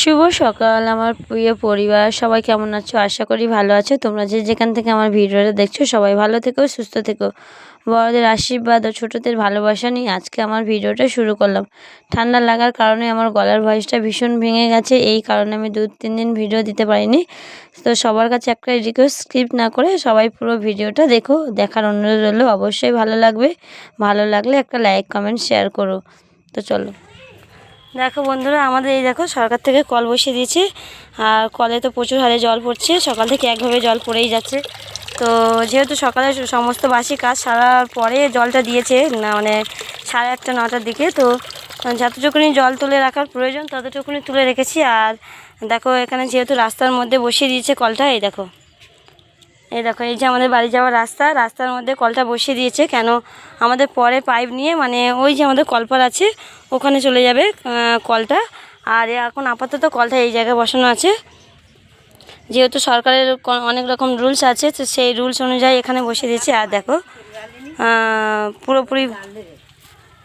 শুভ সকাল, আমার প্রিয় পরিবার। সবাই কেমন আছো? আশা করি ভালো আছো। তোমরা যে যেখান থেকে আমার ভিডিওটা দেখছ, সবাই ভালো থেকো, সুস্থ থেকো। বড়দের আশীর্বাদ ও ছোটোদের ভালোবাসা নিয়ে আজকে আমার ভিডিওটা শুরু করলাম। ঠান্ডা লাগার কারণে আমার গলার ভয়েসটা ভীষণ ভেঙে গেছে। এই কারণে আমি দু তিন দিন ভিডিও দিতে পারিনি। তো সবার কাছে একটা রিকোয়েস্ট স্ক্রিপ্ট না করে সবাই পুরো ভিডিওটা দেখো। দেখার অনুরোধ রইল, অবশ্যই ভালো লাগবে। ভালো লাগলে একটা লাইক কমেন্ট শেয়ার করো। তো চলো। দেখো বন্ধুরা, আমাদের এই দেখো সরকার থেকে কল বসিয়ে দিয়েছে। আর কলে তো প্রচুর হারে জল পড়ছে, সকাল থেকে একভাবে জল পড়েই যাচ্ছে। তো যেহেতু সকালে সমস্ত বাসি কাজ সারার পরে জলটা দিয়েছে, না মানে সাড়ে আটটা, নটার দিকে, তো যতটুকুনি জল তুলে রাখার প্রয়োজন, ততটুকুনি তুলে রেখেছি। আর দেখো এখানে যেহেতু রাস্তার মধ্যে বসিয়ে দিয়েছে কলটা, এই দেখো। এই দেখো, এই যে আমাদের বাড়ি যাওয়ার রাস্তা, রাস্তার মধ্যে কলটা বসিয়ে দিয়েছে কেন? আমাদের পরে পাইপ নিয়ে মানে ওই যে আমাদের কলপার আছে, ওখানে চলে যাবে কলটা। আর এখন আপাতত কলটা এই জায়গায় বসানো আছে। যেহেতু সরকারের অনেক রকম রুলস আছে, তো সেই রুলস অনুযায়ী এখানে বসিয়ে দিয়েছে। আর দেখো পুরোপুরি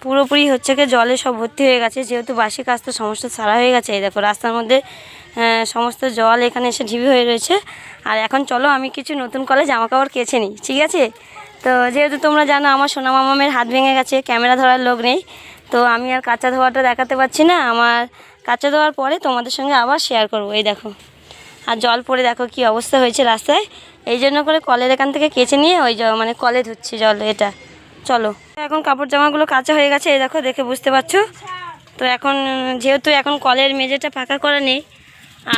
পুরোপুরি হচ্ছে কি জলে সব ভর্তি হয়ে গেছে, যেহেতু বাসি কাজ তো সমস্ত সারা হয়ে গেছে, এই দেখো রাস্তার মধ্যে সমস্ত জল এখানে এসে ঢিবি হয়ে রয়েছে। আর এখন চলো আমি কিছু নতুন কলে জামা কাপড় কেছে নিই, ঠিক আছে? তো যেহেতু তোমরা জানো আমার সোনা মামামের হাত ভেঙে গেছে, ক্যামেরা ধরার লোক নেই, তো আমি আর কাঁচা ধোয়াটা দেখাতে পারছি না। আমার কাঁচা ধোয়ার পরে তোমাদের সঙ্গে আবার শেয়ার করব, এই দেখো। আর জল পড়ে দেখো কি অবস্থা হয়েছে রাস্তায়। এই জন্য করে কলের এখান থেকে কেচে নিয়ে ওই মানে কলে ধুচ্ছি জল এটা। চলো। এখন কাপড় জামাগুলো কাঁচা হয়ে গেছে, এই দেখো, দেখে বুঝতে পারছ? তো এখন, যেহেতু এখন কলের মেঝেটা ফাঁকা করা নেই,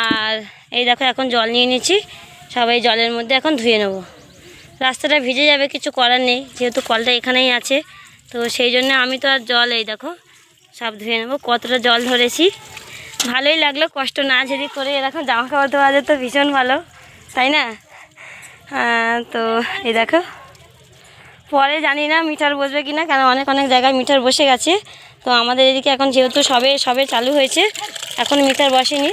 আর এই দেখো, এখন জল নিয়ে নিচ্ছি, সবাই জলের মধ্যে এখন ধুয়ে নেব। রাস্তাটা ভিজে যাবে, কিছু করার নেই, যেহেতু কলটা এখানেই আছে, তো সেই জন্য আমি তো আর জল, এই দেখো, সব ধুয়ে নেব, কতটা জল ধরেছি। ভালোই লাগল, কষ্ট না ঝেড়ি করে এরকম জামা কাপড় ধোয়া যেত ভীষণ ভালো, তাই না? তো এই দেখো পরে জানি না মিটার বসবে কি না কেন অনেক অনেক জায়গায় মিটার বসে গেছে। তো আমাদের এদিকে এখন যেহেতু সবে সবে চালু হয়েছে, এখন মিটার বসেনি।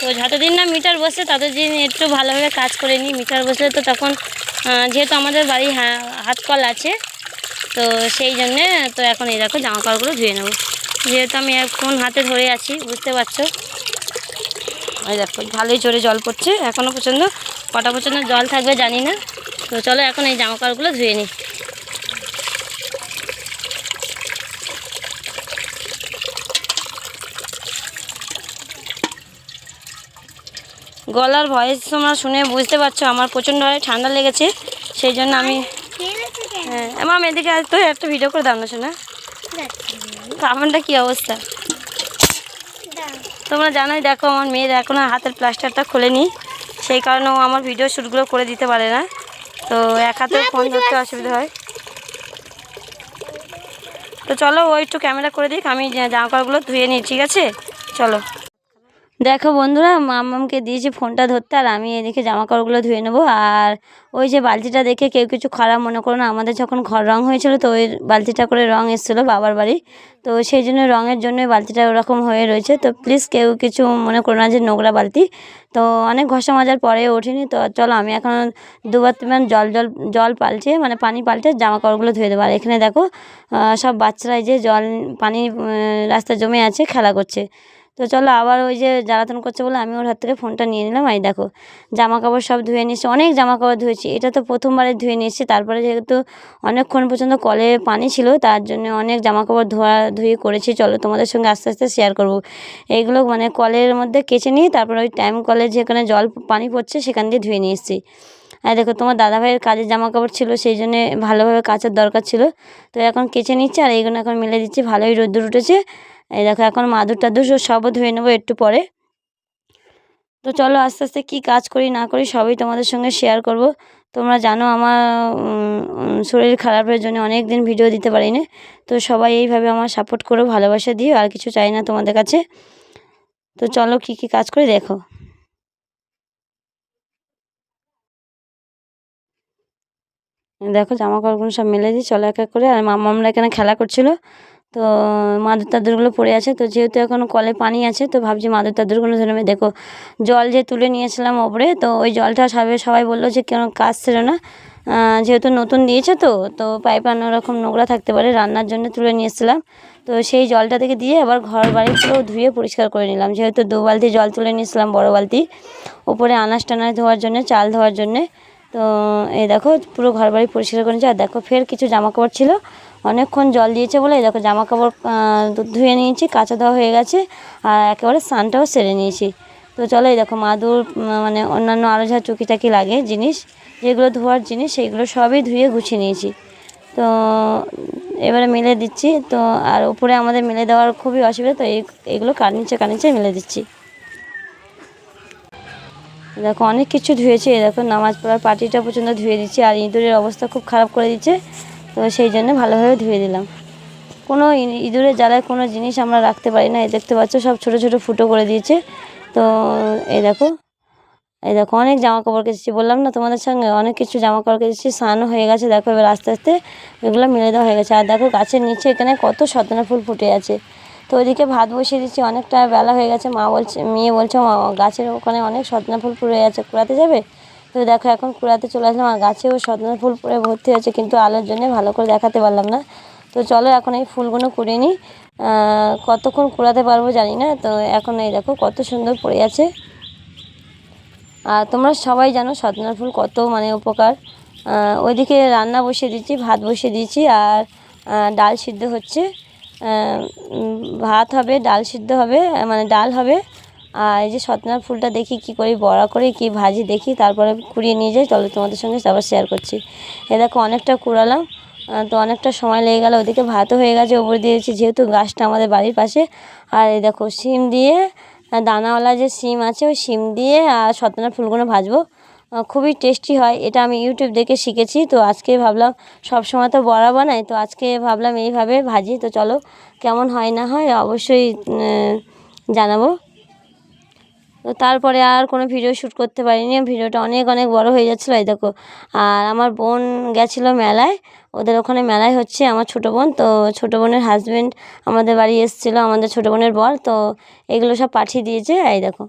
তো যতদিন না মিটার বসে, ততদিন একটু ভালোভাবে কাজ করে নিই। মিটার বসলে তো তখন যেহেতু আমাদের বাড়ি হাত কল আছে, তো সেই জন্যে তো এখন এই দেখো জামা কাপড়গুলো ধুয়ে নেব। যেহেতু আমি এখন হাতে ধরে আছি, বুঝতে পারছ? ওই দেখো, ভালোই জোরে জল পড়ছে। এখনও পর্যন্ত কটা পর্যন্ত জল থাকবে জানি না। তো চলো এখন এই জামা কাপড়গুলো ধুয়ে নিই। গলার ভয়েস তোমরা শুনে বুঝতে পারছ আমার প্রচণ্ড ঠান্ডা লেগেছে সেই জন্য আমি হ্যাঁ আমার এদিকে তো একটা ভিডিও করে দাও না শোনা। কাপড়টা কী অবস্থা? তোমরা জানোই দেখো আমার মেয়ের এখনও হাতের প্লাস্টারটা খোলেনি সেই কারণেও আমার ভিডিও শ্যুটগুলো করে দিতে পারে না। তো এক হাতে ফোন ধরতে অসুবিধা হয়। তো চলো ও একটু ক্যামেরা করে দিক আমি জামা কাপড়গুলো ধুয়ে নিই ঠিক আছে? চলো। দেখো বন্ধুরা মামামকে দিয়েছি ফোনটা ধরতে, আর আমি এদিকে জামা কাপড়গুলো ধুয়ে নেব। আর ওই যে বালতিটা দেখে কেউ কিছু খারাপ মনে করো না, আমাদের যখন ঘর রং হয়েছিল তো ওই বালতিটা করে রং এসেছিল বাবার বাড়ি। তো সেই জন্য রঙের জন্য বালতিটা ওরকম হয়ে রয়েছে। তো প্লিজ কেউ কিছু মনে করো না যে নোংরা বালতি। তো অনেক ঘষা মাজার পরে ওঠেনি, তো চলো আমি এখন দুবার তিনবার জল জল জল পাল্টে মানে পানি পাল্টে জামা কাপড়গুলো ধুয়ে দেবো। আর এখানে দেখো সব বাচ্চারাই যে জল, পানি রাস্তা জমে আছে, খেলা করছে। তো চলো আবার ওই যে জ্বালাতন করছে বলে আমি ওর হাত থেকে ফোনটা নিয়ে নিলাম। এই দেখো জামা কাপড় সব ধুয়ে নিয়েছি, অনেক জামা কাপড় ধুয়েছি। এটা তো প্রথমবারে ধুয়ে নিয়েছি, তারপরে যেহেতু অনেকক্ষণ পর্যন্ত কলে পানি ছিল, তার জন্য অনেক জামা কাপড় ধোয়া ধুয়ে করেছি। চলো তোমাদের সঙ্গে আস্তে আস্তে শেয়ার করব। এইগুলো মানে কলের মধ্যে কেচে নিয়ে তারপরে ওই টাইম কলে যেখানে জল পানি পড়ছে সেখান দিয়ে ধুয়ে নিয়ে এসেছি। আর দেখো, তোমার দাদাভাইয়ের কাজের জামা কাপড় ছিল, সেই জন্যে ভালোভাবে কাচার দরকার ছিল। তো এখন কেচে নিচ্ছে আর এইগুলো এখন মিলে দিচ্ছি, ভালোই রোদ্দুর উঠেছে। এই দেখো, এখন মাদুর টাদুর সবও ধুয়ে নেব একটু পরে। তো চলো আস্তে আস্তে কী কাজ করি না করি সবই তোমাদের সঙ্গে শেয়ার করব। তোমরা জানো আমার শরীর খারাপের জন্য অনেক দিন ভিডিও দিতে পারি না তো সবাই এইভাবে আমার সাপোর্ট করো, ভালোবাসা দিও, আর কিছু চাই না তোমাদের কাছে। তো চলো কি কি কাজ করে দেখো। দেখো জামা কাপড়গুলো সব মেলে দিই, চলো এক এক করে। আর মামা এখানে খেলা করছিল। তো মাদুর তাদুরগুলো পড়ে আছে। তো যেহেতু এখন কলে পানি আছে, তো ভাবছি মাদুর তাদুরগুলো ধরে দেখো, জল যে তুলে নিয়েছিলাম ওপরে, তো ওই জলটা সবাই সবাই বলল যে কেন কাজ ছিল না যেহেতু নতুন দিয়েছে তো তো পাইপ রকম নোংরা থাকতে পারে, রান্নার জন্য তুলে নিয়ে এসেছিলাম। তো সেই জলটা থেকে দিয়ে আবার ঘর বাড়ি পুরো ধুয়ে পরিষ্কার করে নিলাম। যেহেতু দু বালতি জল তুলে নিয়েছিলাম, বড় বালতি, ওপরে আনাজ টানাজ ধোয়ার জন্য, চাল ধোয়ার জন্যে। তো এই দেখো, পুরো ঘর বাড়ি পরিষ্কার করে নিয়েছি। আর দেখো, ফের কিছু জামা কাপড় ছিল। অনেকক্ষণ জল দিয়েছে বলে দেখো জামা কাপড় ধুয়ে নিয়েছি, কাঁচা দেওয়া হয়ে গেছে, আর একেবারে স্নানটাও সেরে নিয়েছি। তো চলো এই দেখো মাদুর মানে অন্যান্য আরও যা টুকিটাকি লাগে জিনিস, যেগুলো ধোয়ার জিনিস, সেইগুলো সবই ধুয়ে গুছিয়ে নিয়েছি। তো এবারে মেলে দিচ্ছি, তো আর উপরে আমাদের মেলে দেওয়ার খুবই অসুবিধা, তো এই এগুলো কার নিচে কার নিচে মেলে দিচ্ছি। দেখো অনেক কিছু ধুয়েছে দেখো নামাজ পড়ার পাটিটা পর্যন্ত ধুয়ে দিচ্ছি, আর ইঁদুরের অবস্থা খুব খারাপ করে দিচ্ছে। তো সেই জন্য ভালোভাবে ধুয়ে দিলাম। কোনো ইঁদুরের জ্বালায় কোনো জিনিস আমরা রাখতে পারি না। এই দেখতে পাচ্ছ, সব ছোট ছোট ফুটো করে দিয়েছে। তো এই দেখো এই দেখো, অনেক জামা কাপড় কেচেছি। বললাম না তোমাদের সঙ্গে, অনেক কিছু জামা কাপড় কেচেছি। স্নানও হয়ে গেছে। দেখো এবার আস্তে আস্তে এগুলো মেলে দেওয়া হয়ে গেছে। আর দেখো গাছের নিচে এখানে কত সতনা ফুল ফুটে আছে। তো ওইদিকে ভাত বসিয়ে দিচ্ছি। অনেকটা বেলা হয়ে গেছে। মা বলছে, মেয়ে বলছে, মা, গাছের ওখানে অনেক সতনা ফুল ফুটে আছে। কুড়াতে যাবে? তো দেখো, এখন কুড়াতে চলে আসলাম আর গাছেও সতনা ফুল পুরো ভর্তি হয়েছে, কিন্তু আলোর জন্য ভালো করে দেখাতে পারলাম না। তো চলো এখন এই ফুলগুলো কুড়িয়ে নিই। কতক্ষণ কুড়াতে পারব জানি না, তো এখন এই দেখো কত সুন্দর পড়ে আছে। আর তোমরা সবাই জানো সজনার ফুল কত মানে উপকার। ওইদিকে রান্না বসিয়ে দিচ্ছি, ভাত বসিয়ে দিয়েছি আর ডাল সিদ্ধ হচ্ছে। ভাত হবে, ডাল সিদ্ধ হবে মানে ডাল হবে। এই যে সজনার ফুলটা দেখি কি করি, বড়া করে, কি ভাজি দেখি, তারপরে কুড়িয়ে নিয়ে যাই চলো তোমাদের সঙ্গে তারপর শেয়ার করছি। এ দেখো অনেকটা কুড়ালাম তো অনেকটা সময় লেগে গেল, ওদিকে ভাতও হয়ে গেছে, ওপরে দিয়েছি যেহেতু গাছটা আমাদের বাড়ির পাশে। আর এই দেখো শিম দিয়ে দানাওয়ালা যে শিম আছে, ওই শিম দিয়ে আর সতনার ফুলগুলো ভাজবো। খুবই টেস্টি হয়, এটা আমি ইউটিউব দেখে শিখেছি, তো আজকে ভাবলাম সব সময় তো বড়া বানাই, তো আজকে ভাবলাম এইভাবে ভাজি, তো চলো কেমন হয় না হয় অবশ্যই জানাব। তো তারপরে আর কোনো ভিডিও শ্যুট করতে পারিনি। ভিডিওটা অনেক অনেক বড় হয়ে যাচ্ছিল, এই দেখো। আর আমার বোন গেছিল মেলায়। ওদের ওখানে মেলায় হচ্ছে আমার ছোটো বোন। তো ছোটো বোনের হাজব্যান্ড আমাদের বাড়ি এসেছিল, আমাদের ছোটো বোনের বর। তো এগুলো সব পাঠিয়ে দিয়েছে, এই দেখো।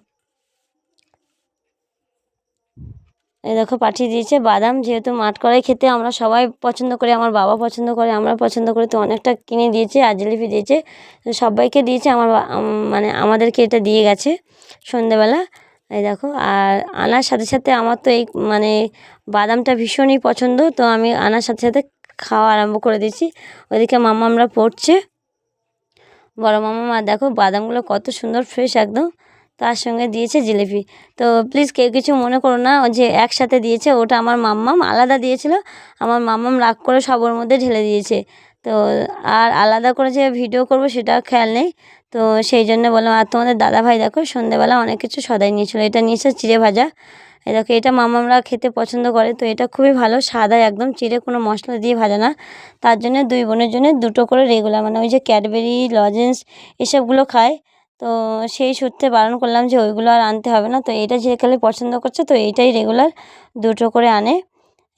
এই দেখো পাঠিয়ে দিয়েছে বাদাম। যেহেতু মাঠ করাই খেতে আমরা সবাই পছন্দ করি, আমার বাবা পছন্দ করে, আমরা পছন্দ করি, তো অনেকটা কিনে দিয়েছে, আর জিলিপি দিয়েছে। সবাইকে দিয়েছে, আমার মানে আমাদেরকে এটা দিয়ে গেছে সন্ধেবেলা। এই দেখো, আর আনার সাথে সাথে আমার তো এই মানে বাদামটা ভীষণই পছন্দ, তো আমি আনার সাথে সাথে খাওয়া আরম্ভ করে দিয়েছি। ওইদিকে মামা আমরা পড়ছে। বড় মামা মা দেখো বাদামগুলো কত সুন্দর ফ্রেশ একদম। তার সঙ্গে দিয়েছে জিলিপি। তো প্লিজ কেউ কিছু মনে করো না ও যে একসাথে দিয়েছে, ওটা আমার মাম্মাম আলাদা দিয়েছিল। আমার মাম্মাম রাগ করে সবার মধ্যে ঢেলে দিয়েছে। তো আর আলাদা করে যে ভিডিও করব সেটা খেয়াল নেই। তো সেই জন্য বললাম, আর তোমাদের দাদা ভাই দেখো সন্ধ্যেবেলা অনেক কিছু সদাই নিয়েছিল। এটা নিয়েছে চিড়ে ভাজা। দেখো, এটা মামামরা খেতে পছন্দ করে। তো এটা খুবই ভালো, সাদা একদম, চিড়ে কোনো মশলা দিয়ে ভাজা না। তার জন্য দুই বোনের জন্য দুটো করে রেগুলার মানে ওই যে ক্যাডবেরি লজেন্স এসবগুলো খায়। তো সেই সূত্রে বারণ করলাম যে ওইগুলো আর আনতে হবে না। তো এটা যে খালি পছন্দ করছে, তো এইটাই রেগুলার দুটো করে আনে।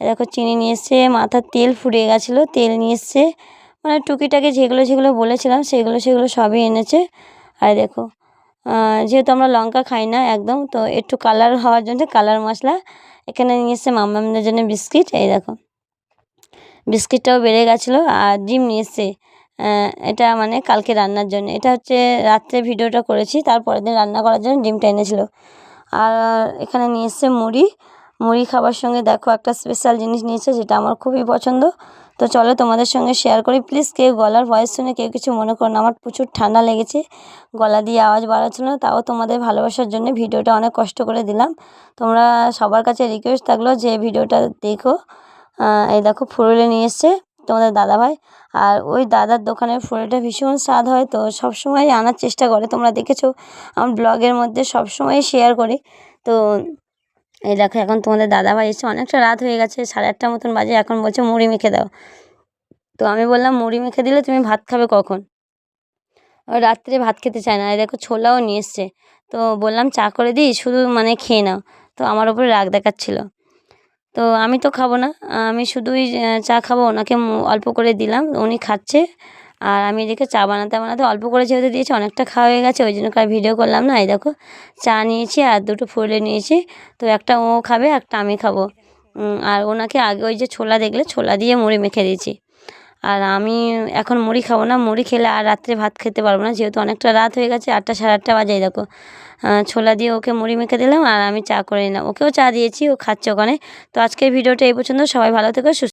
দেখো চিনি নিয়ে এসছে মাথার তেল ফুরিয়ে গেছিল, তেল নিয়ে এসছে। মানে টুকিটাকি যেগুলো যেগুলো বলেছিলাম, সেগুলো সেগুলো সবই এনেছে। আর দেখো যেহেতু আমরা লঙ্কা খাই না একদম, তো একটু কালার হওয়ার জন্য কালার মশলা। এখানে নিয়ে এসছে মামামদের জন্য বিস্কিট, এই দেখো। বিস্কিটটাও বেড়ে গেছিল, আর ডিম নিয়ে এসছে। এটা মানে কালকে রান্নার জন্য। এটা হচ্ছে রাত্রে ভিডিওটা করেছি তারপরের দিন রান্না করার জন্য ডিমটা এনেছিল। আর এখানে নিয়ে এসছে মুড়ি। মুড়ি খাবার সঙ্গে দেখো একটা স্পেশাল জিনিস নিয়েছে, যেটা আমার খুবই পছন্দ। তো চলো তোমাদের সঙ্গে শেয়ার করি। প্লিজ কেউ গলার ভয়েস শুনে কেউ কিছু মনে করো না, আমার প্রচুর ঠান্ডা লেগেছে। গলা দিয়ে আওয়াজ বাড়াচ্ছিল না, তাও তোমাদের ভালোবাসার জন্য ভিডিওটা অনেক কষ্ট করে দিলাম। তোমরা সবার কাছে রিকোয়েস্ট থাকল যে ভিডিওটা দেখো। এই দেখো ফুরুলে নিয়ে এসছে। তোমাদের দাদাভাই। আর ওই দাদার দোকানের ফুলটা ভীষণ স্বাদ হয় তো সবসময় আনার চেষ্টা করে। তোমরা দেখেছ, আমার ব্লগের মধ্যে সবসময় শেয়ার করি। তো এই দেখো, এখন তোমাদের দাদাভাই এসে অনেকটা রাত হয়ে গেছে, সাড়ে আটটার মতন বাজে। এখন বলছে, মুড়ি মেখে দাও। তো আমি বললাম, মুড়ি মেখে দিলে তুমি ভাত খাবে কখন? রাত্রে ভাত খেতে চায় না। দেখো, ছোলাও নিয়ে এসছে। তো বললাম, চা করে দিই, শুধু মানে খেয়ে নাও। তো আমার ওপরে রাগ দেখাচ্ছিল। তো আমি তো খাব না। আমি শুধুই চা খাব। ওনাকে অল্প করে দিলাম। উনি খাচ্ছে। আর আমি এদিকে চা বানাতে বানাতে অল্প করে যেহেতু দিয়েছি, অনেকটা খাওয়া হয়ে গেছে, ওই জন্য কার ভিডিও করলাম না। এই দেখো, চা নিয়েছি আর দুটো ফুলে নিয়েছি। তো একটা ও খাবে, একটা আমি খাব। আর ওনাকে আগে ওই যে ছোলা দেখলে, ছোলা দিয়ে মুড়ি মেখে দিয়েছি। আর আমি এখন মুড়ি খাব না। মুড়ি খেলে আর রাত্রে ভাত খেতে পারব না। যেহেতু অনেকটা রাত হয়ে গেছে, আটটা সাড়ে আটটা বাজে, দেখো। ছোলা দিয়ে ওকে মুড়ি মেখে দিলাম আর আমি চা করে নিলাম। ওকেও চা দিয়েছি, ও খাচ্ছে ওখানে। তো আজকের ভিডিওটা এই পর্যন্ত। সবাই ভালো থেকো, সুস্থ